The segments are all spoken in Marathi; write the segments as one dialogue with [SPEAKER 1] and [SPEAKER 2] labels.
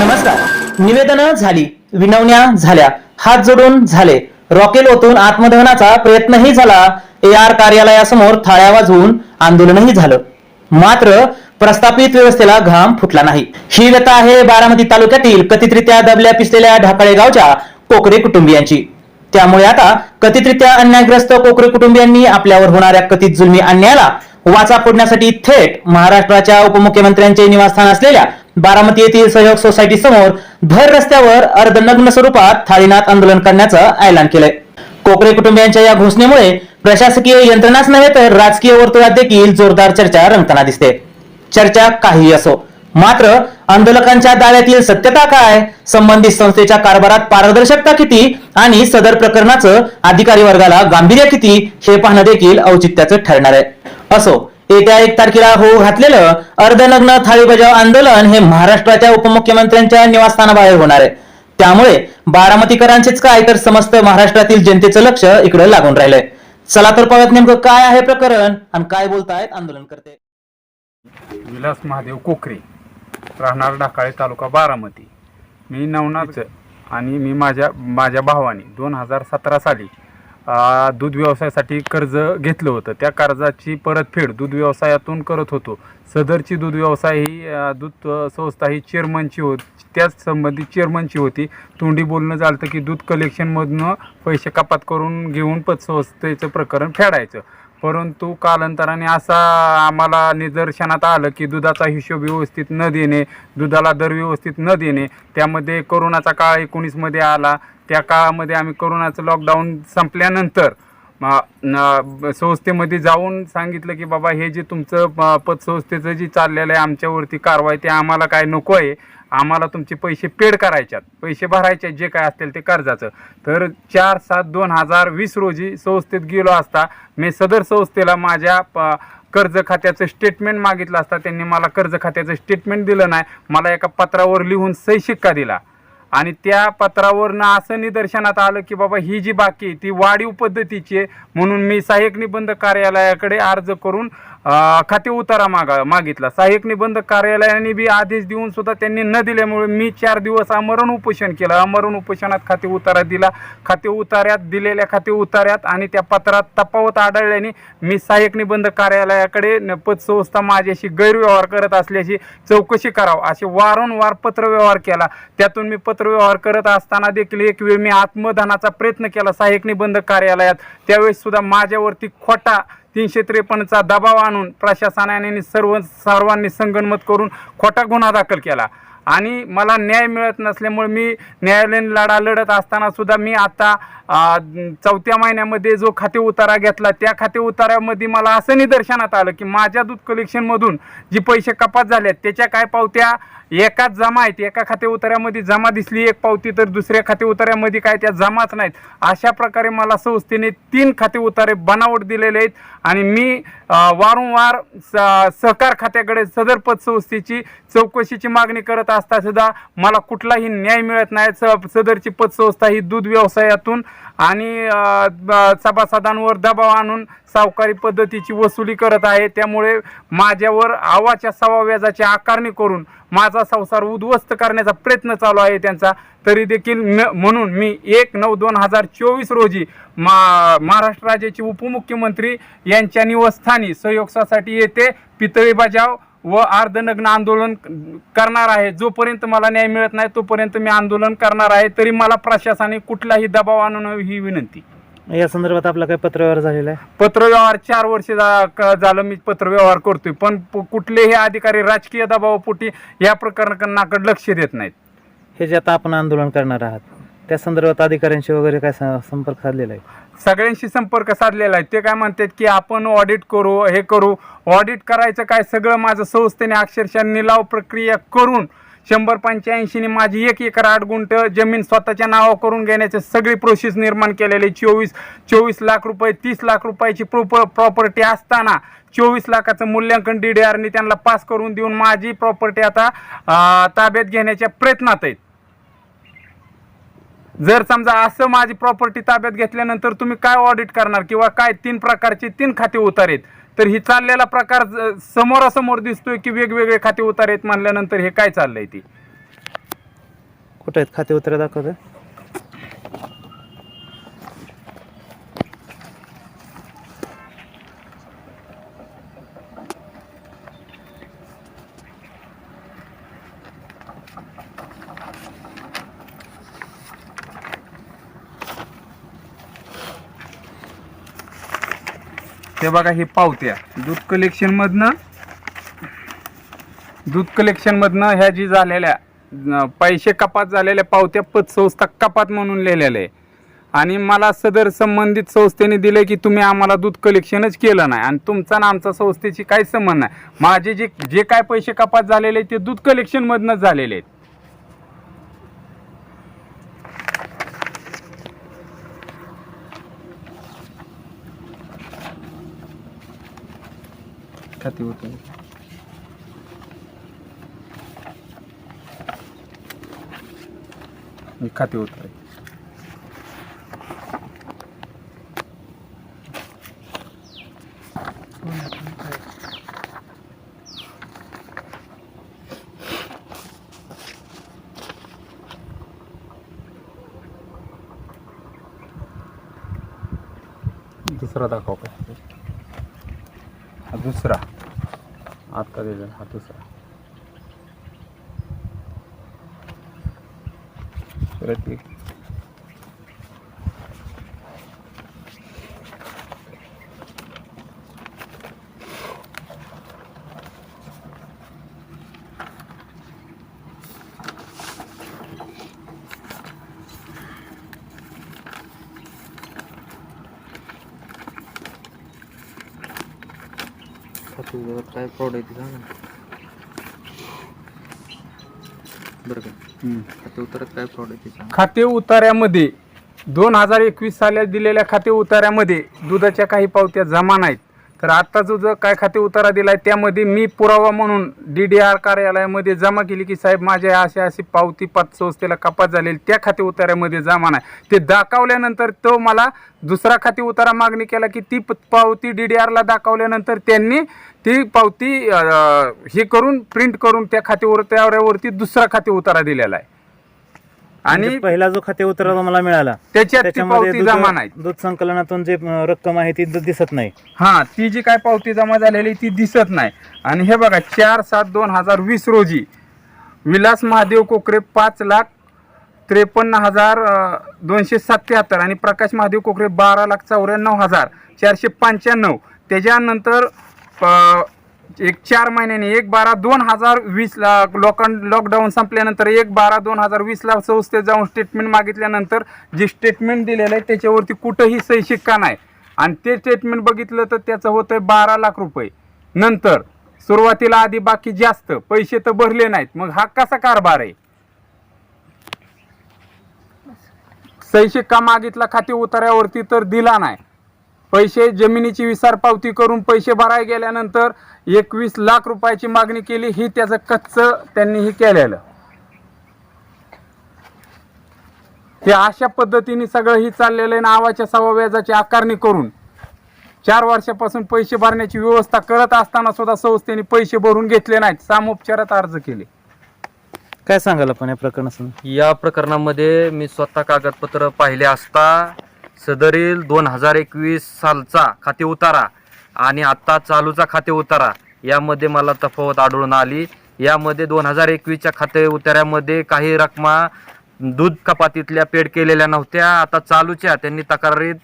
[SPEAKER 1] नमस्कार. निवेदनं झाली विनवण्या झाल्या हात जोडून झाले. रॉकेल ओतून आत्मदहनाचा प्रयत्नही झाला. ए आर कार्यालयासमोर थाळ्या वाजवून आंदोलनही झालं. मात्र प्रस्थापित व्यवस्थेला घाम फुटला नाही. ही व्यथा आहे बारामती तालुक्यातील कथितरित्या दबल्या पिसलेल्या ढाकाळे गावच्या कोकरे कुटुंबियांची. त्यामुळे आता कथितरित्या अन्यायग्रस्त कोकरे कुटुंबियांनी आपल्यावर होणाऱ्या कथित जुलमी अन्यायाला वाचा फोडण्यासाठी थेट महाराष्ट्राच्या उपमुख्यमंत्र्यांचे निवासस्थान असलेल्या बारामती येथील सहयोग सोसायटी समोर भर रस्त्यावर अर्धनग्न स्वरूपात थाळीनाथ आंदोलन करण्याचं ऐलान केलंय. कोकरे कुटुंबियांच्या या घोषणेमुळे प्रशासकीय यंत्रणाच नव्हे तर राजकीय वर्तुळात देखील जोरदार चर्चा रंगताना दिसते. चर्चा काही असो मात्र आंदोलकांच्या दाव्यातील सत्यता काय संबंधित संस्थेच्या कारभारात पारदर्शकता किती आणि सदर प्रकरणाचं अधिकारी वर्गाला गांभीर्य किती हे पाहणं देखील औचित्याचं ठरणार आहे. असो येत्या एक तारखेला होऊ घातलेलं अर्धनग्न थाळी बजाव आंदोलन हे महाराष्ट्राच्या उपमुख्यमंत्र्यांच्या निवासस्थानाबाहेर होणार आहे. त्यामुळे बारामतीकरांचेच काय तर समस्त महाराष्ट्रातील जनतेचं लक्ष इकडे लागून राहिलंय. चला तर पाहूयात नेमकं काय आहे प्रकरण आणि काय बोलतायत आंदोलन करते
[SPEAKER 2] विलास महादेव कोकरे राहणार ढाकाळे तालुका बारामती. मी नवनाथ आणि मी माझ्या माझ्या भावाने दोन हजार सतरा साली दूध व्यवसायासाठी कर्ज घेतलं होतं. त्या कर्जाची परतफेड दूध व्यवसायातून करत होतो. सदरची दूध व्यवसाय ही दूध संस्था ही चेअरमनची होती त्याच संबंधित चेअरमनची होती. तोंडी बोलणं झालं की दूध कलेक्शनमधनं पैसे कपात करून घेऊन पतसंस्थेचं प्रकरण फेडायचं. परंतु कालांतराने असा आम्हाला निदर्शनात आलं की दुधाचा हिशोब व्यवस्थित न देणे दुधाला दर व्यवस्थित न देणे त्यामध्ये कोरोनाचा काळ एकोणीसमध्ये आला. त्या काळामध्ये आम्ही कोरोनाचं लॉकडाऊन संपल्यानंतर संस्थेमध्ये जाऊन सांगितलं की बाबा हे जे तुमचं प- पतसंस्थेचं जे चाललेलं आहे आमच्यावरती कारवाई ते आम्हाला काय नको आहे? आम्हाला तुमचे पैसे पेड करायच्यात. पैसे भरायचे जे काय असतील ते कर्जाचं. तर चार सात दोन हजार वीस रोजी संस्थेत गेलो असता मी सदर संस्थेला माझ्या प कर्ज खात्याचं स्टेटमेंट मागितलं असता त्यांनी मला कर्ज खात्याचं स्टेटमेंट दिलं नाही. मला एका पत्रावर लिहून सही शिक्का दिला. आणि त्या पत्रावरनं असं निदर्शनात आलं की बाबा ही जी बाकी आहे ती वाढीव पद्धतीची आहे. म्हणून मी सहाय्यक निबंध कार्यालयाकडे अर्ज करून खाते उतारा मागा मागितला. सहाय्यक निबंधक कार्यालयाने बी आदेश देऊन सुद्धा त्यांनी न दिल्यामुळे मी चार दिवस आमरण उपोषण केलं. आमरण उपोषणात खाते उतारा दिला. खाते उतार्यात दिलेल्या खाते उतार्यात आणि त्या पत्रात तफावत आढळल्याने मी सहाय्यक निबंध कार्यालयाकडे न- पतसंस्था माझ्याशी गैरव्यवहार करत असल्याची चौकशी करावं असे वारंवार पत्रव्यवहार केला. त्यातून मी पत्रव्यवहार करत असताना देखील एक वेळ मी आत्मदानाचा प्रयत्न केला सहाय्यक निबंध कार्यालयात. त्यावेळेस सुद्धा माझ्यावरती खोटा तीनशे त्रेपन्नचा दबाव आणून प्रशासनाने सर्व सर्वांनी संगनमत करून खोटा गुन्हा दाखल केला. आणि मला न्याय मिळत नसल्यामुळे मी न्यायालयीन लढा लढत असताना सुद्धा मी आता चौथ्या महिन्यामध्ये जो खाते उतारा घेतला त्या खाते उतारामध्ये मला असं निदर्शनात आलं की माझ्या दूध कलेक्शनमधून जी पैसे कपात झाल्यात त्याच्या काय पावत्या एकाच जमा आहेत एका खाते उतार्यामध्ये जमा दिसली एक पावती तर दुसऱ्या खाते उतार्यामध्ये काय त्या जमाच नाहीत. अशा प्रकारे मला संस्थेने तीन खाते उतारे बनावट दिलेले आहेत आणि मी वारंवार स- सहकार खात्याकडे सदर पतसंस्थेची चौकशीची मागणी करत असतो सुद्धा मला कुठलाही न्याय मिळत नाही. स- सदरची पतसंस्था ही दूध व्यवसायातून आणि सभासदांवर दबाव आणून सावकारी पद्धतीची वसुली करत आहे. त्यामुळे माझ्यावर आवाच्या सवा व्याजाची आकारणी करून माझा संसार उद्ध्वस्त करण्याचा प्रयत्न चालू आहे त्यांचा. तरी देखील म- म्हणून मी एक नऊ दोन हजार चोवीस रोजी मा महाराष्ट्र राज्याचे उपमुख्यमंत्री यांच्या निवासस्थानी सहयोग येथे पितळी बजाव व अर्धनग्न आंदोलन करणार आहे. जोपर्यंत मला न्याय मिळत नाही तोपर्यंत मी आंदोलन करणार आहे. तरी मला प्रशासनाने कुठलाही दबाव आणू नये ही विनंती.
[SPEAKER 1] या संदर्भात आपला काय पत्रव्यवहार झालेला आहे?
[SPEAKER 2] पत्रव्यवहार चार वर्ष झालं मी पत्रव्यवहार करतोय. पण कुठलेही अधिकारी राजकीय दबावापोटी या प्रकरणाकडे लक्ष देत नाहीत.
[SPEAKER 1] हे जे आता आपण आंदोलन करणार आहात त्या संदर्भात अधिकाऱ्यांशी वगैरे काय संपर्क साधलेला आहे?
[SPEAKER 2] सगळ्यांशी संपर्क साधलेला आहे. ते काय म्हणतात की आपण ऑडिट करू हे करू. ऑडिट करायचं काय? सगळं माझं संस्थेने अक्षरशः निलाव प्रक्रिया करून शंभर पंच्याऐंशीने माझी एक एकर आठ गुंठ जमीन स्वतःच्या नावावर करून घेण्याची सगळी प्रोसेस निर्माण केलेली चोवीस चोवीस लाख रुपये तीस लाख रुपयाची प्रोप प्रॉपर्टी असताना चोवीस लाखाचं मूल्यांकन डी डी आरने त्यांना पास करून देऊन माझी प्रॉपर्टी आता ताब्यात घेण्याच्या प्रयत्नात आहेत. जर समजा असं माझी प्रॉपर्टी ताब्यात घेतल्यानंतर तुम्ही काय ऑडिट करणार किंवा काय तीन प्रकारचे तीन खाते उतारेत? तर ही चाललेला प्रकार समोरासमोर दिसतोय की वेगवेगळे खाते उतारेत म्हणल्यानंतर हे काय चाललंय ती?
[SPEAKER 1] कुठे आहेत खाते उतरे दाखवत
[SPEAKER 2] ते बघा हे पावत्या. दूध कलेक्शनमधनं दूध कलेक्शनमधनं ह्या जी झालेल्या पैसे कपात झालेल्या पावत्या पतसंस्था कपात म्हणून लिहिलेल्या आहे. आणि मला सदर संबंधित संस्थेने दिले की तुम्ही आम्हाला दूध कलेक्शनच केलं नाही. आणि तुमचा आणि आमचा संस्थेची काही संबंध नाही. माझे जे जे काय पैसे कपात झालेले आहेत ते दूध कलेक्शनमधनंच झालेले आहेत. खाती होते. हे खाते आहे दुसरा दाखव का? हा दुसरा. आता दिलेला हा दुसरा. परत एक.
[SPEAKER 1] काय फ्रॉड आहे बरं का. खाते उतरत काय फ्रॉड आहे
[SPEAKER 2] खाते उतार्यामध्ये दोन हजार एकवीस साली दिलेल्या खाते उतार्यामध्ये दुधाच्या काही पावत्या जमा नाहीत. तर आता जो जो काय खाते उतारा दिलाय त्यामध्ये मी पुरावा म्हणून डी डी आर कार्यालयामध्ये जमा केली की साहेब माझ्या अशी अशी पावती पतसंस्थेला कपात झालेली त्या खाते उतारामध्ये जमा नाही. ते दाखवल्यानंतर तो मला दुसरा खाते उतारा मागणी केला की ती प- पावती डी डी आरला दाखवल्यानंतर त्यांनी ती पावती हे करून प्रिंट करून त्या खाते उतारावरती दुसरा खाते उतारा दिलेला आहे.
[SPEAKER 1] आणि
[SPEAKER 2] आणि
[SPEAKER 1] पहिला जो खाते उतरवा मला मिळाला
[SPEAKER 2] त्याच्यात ती
[SPEAKER 1] त्याच्यामध्ये
[SPEAKER 2] पावती जमा नाही.
[SPEAKER 1] दूध दूध संकलनातून जे अं, रक्कम आहे ती द- दिसत नाही.
[SPEAKER 2] हा ती जी काय पावती जमा झालेली ती दिसत नाही. आणि हे बघा चार सात दोन हजार वीस रोजी विलास महादेव कोकरे पाच लाख त्रेपन्न हजार अं, दोनशे सत्याहत्तर आणि प्रकाश महादेव कोकरे बारा लाख चौऱ्याण्णव हजार चारशे पंच्याण्णव. त्याच्यानंतर अं, एक चार महिन्याने एक बारा दोन हजार वीसला लॉकडाऊन लॉकडाऊन संपल्यानंतर एक बारा दोन हजार वीसला संस्थेत जाऊन स्टेटमेंट मागितल्यानंतर जे स्टेटमेंट दिलेलं आहे त्याच्यावरती कुठंही सही शिक्का नाही. आणि ते स्टेटमेंट बघितलं तर त्याचं होतं बारा लाख रुपये. नंतर सुरुवातीला आधी बाकी जास्त पैसे तर भरले नाहीत. मग हा कसा कारभार आहे? सही शिक्का मागितला खाते उतार्यावरती तर दिला नाही. पैसे जमिनीची विसार पावती करून पैसे भराय गेल्यानंतर एकवीस लाख रुपयाची मागणी केली ही त्याचं कच्च त्यांनी ही केलेलं. हे अशा पद्धतीने सगळं ही चाललेलं आहे नावाच्या सव्वा व्याजाची आकारणी करून चार वर्षापासून पैसे भरण्याची व्यवस्था करत असताना सुद्धा संस्थेने पैसे भरून घेतले नाहीत सामोपचारात अर्ज केले.
[SPEAKER 1] काय सांगाल आपण या प्रकरणासंदर्भात
[SPEAKER 3] या प्रकरणामध्ये मी स्वतः कागदपत्र पाहिले असता सदरील दोन हजार एकवीस सालचा खाते उतारा आणि आत्ता चालूचा खाते उतारा यामध्ये मला तफावत आढळून आली. यामध्ये दोन हजार एकवीसच्या खाते उतार्यामध्ये काही रकमा दूध कपातीतल्या पेड केलेल्या नव्हत्या. आता चालूच्या त्यांनी तक्रारीत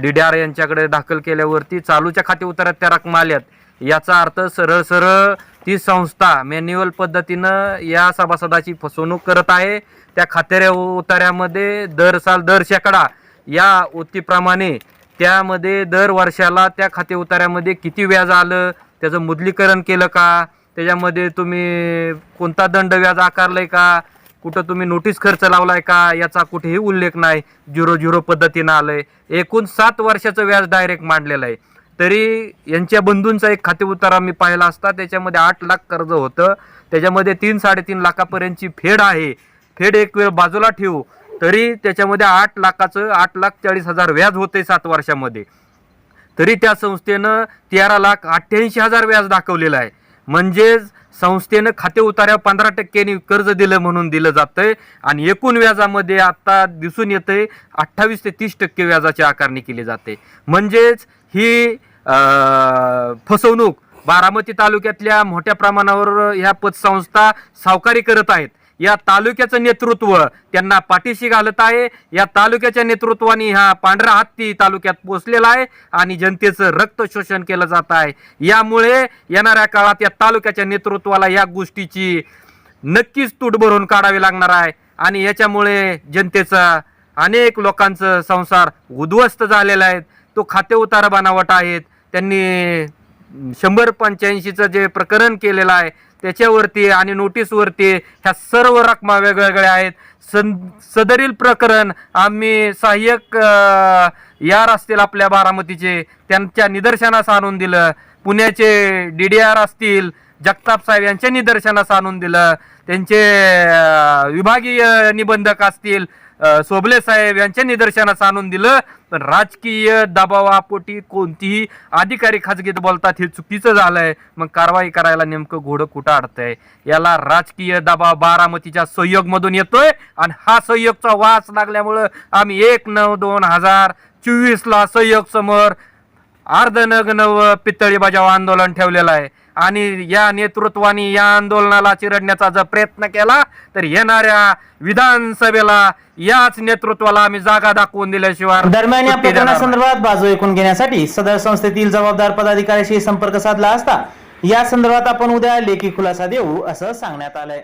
[SPEAKER 3] डी डी आर यांच्याकडे दाखल केल्यावरती चालूच्या खाते उतारात त्या रकमा आल्यात. याचा अर्थ सरळ सरळ ती संस्था मॅन्युअल पद्धतीनं या सभासदाची फसवणूक करत आहे. त्या खात्या उतार्यामध्ये दर साल दर शेकडा या उत्तीप्रमाणे त्यामध्ये दर वर्षाला त्या खाते उतार्यामध्ये किती व्याज आलं? त्याचं मुदलीकरण केलं का? त्याच्यामध्ये तुम्ही कोणता दंड व्याज आकारलंय का? कुठं तुम्ही नोटीस खर्च लावलाय का? याचा कुठेही उल्लेख नाही. झिरो झिरो पद्धतीनं आलंय. एकूण सात वर्षाचं व्याज डायरेक्ट मांडलेलं आहे. तरी यांच्या बंधूंचा एक खाते उतारा मी पाहिला असता त्याच्यामध्ये आठ लाख कर्ज होतं. त्याच्यामध्ये तीन साडेतीन लाखापर्यंतची फेड आहे. फेड एक वेळ बाजूला ठेवू. तरी त्याच्यामध्ये आठ लाखाचं आठ लाख चाळीस हजार व्याज होते सात वर्षामध्ये. तरी त्या संस्थेनं तेरा लाख अठ्ठ्याऐंशी हजार व्याज दाखवलेलं आहे. म्हणजेच संस्थेनं खाते उतार्या पंधरा टक्क्यांनी कर्ज दिलं म्हणून दिलं जातंय आणि एकूण व्याजामध्ये आत्ता दिसून येतंय अठ्ठावीस ते तीस टक्के व्याजाची आकारणी केली जाते. म्हणजेच ही फसवणूक बारामती तालुक्यातल्या मोठ्या प्रमाणावर ह्या पतसंस्था सावकारी करत आहेत. या तालुक्याचं नेतृत्व त्यांना पाठीशी घालत आहे. या तालुक्याच्या नेतृत्वाने हा पांढरा हत्ती तालुक्यात पोचलेला आहे आणि जनतेचं रक्त शोषण केलं जात आहे. यामुळे येणाऱ्या काळात या तालुक्याच्या नेतृत्वाला या गोष्टीची नक्कीच तूट भरून काढावी लागणार आहे आणि याच्यामुळे जनतेचा अनेक लोकांचं संसार उद्ध्वस्त झालेला आहे. तो खाते उतारा बनावट आहेत. त्यांनी शंभर पंच्याऐंशीचं जे प्रकरण केलेलं आहे त्याच्यावरती आणि नोटीसवरती ह्या सर्व रकमा वेगवेगळ्या आहेत. सन सदरील प्रकरण आम्ही सहाय्यक यार असतील आपल्या बारामतीचे त्यांच्या निदर्शनास आणून दिलं. पुण्याचे डी डी आर असतील जगताप साहेब यांच्या निदर्शनास आणून दिलं. त्यांचे विभागीय निबंधक असतील सोबले साहेब यांच्या निदर्शनास आणून दिलं. पण राजकीय दबावापोटी कोणतीही अधिकारी खाजगीत बोलतात हे चुकीचं झालंय. मग कारवाई करायला नेमकं घोडं कुठं अडतंय? याला राजकीय दबाव बारामतीच्या सहयोग मधून येतोय. आणि हा सहयोगचा वास लागल्यामुळं आम्ही एक नऊ दोन हजार चोवीसला सहयोग समोर अर्धनग्नव पितळी बजाव आंदोलन ठेवलेलं आहे. आणि या नेतृत्वाने या आंदोलनाला चिरडण्याचा जर प्रयत्न केला तर येणाऱ्या विधानसभेला याच नेतृत्वाला आम्ही जागा दाखवून दिल्याशिवाय
[SPEAKER 1] दरम्यान या. प्रकरणासंदर्भात बाजू ऐकून घेण्यासाठी सदर संस्थेतील जबाबदार पदाधिकाऱ्याशी संपर्क साधला असता या संदर्भात आपण उद्या लेखी खुलासा देऊ असं सांगण्यात आलंय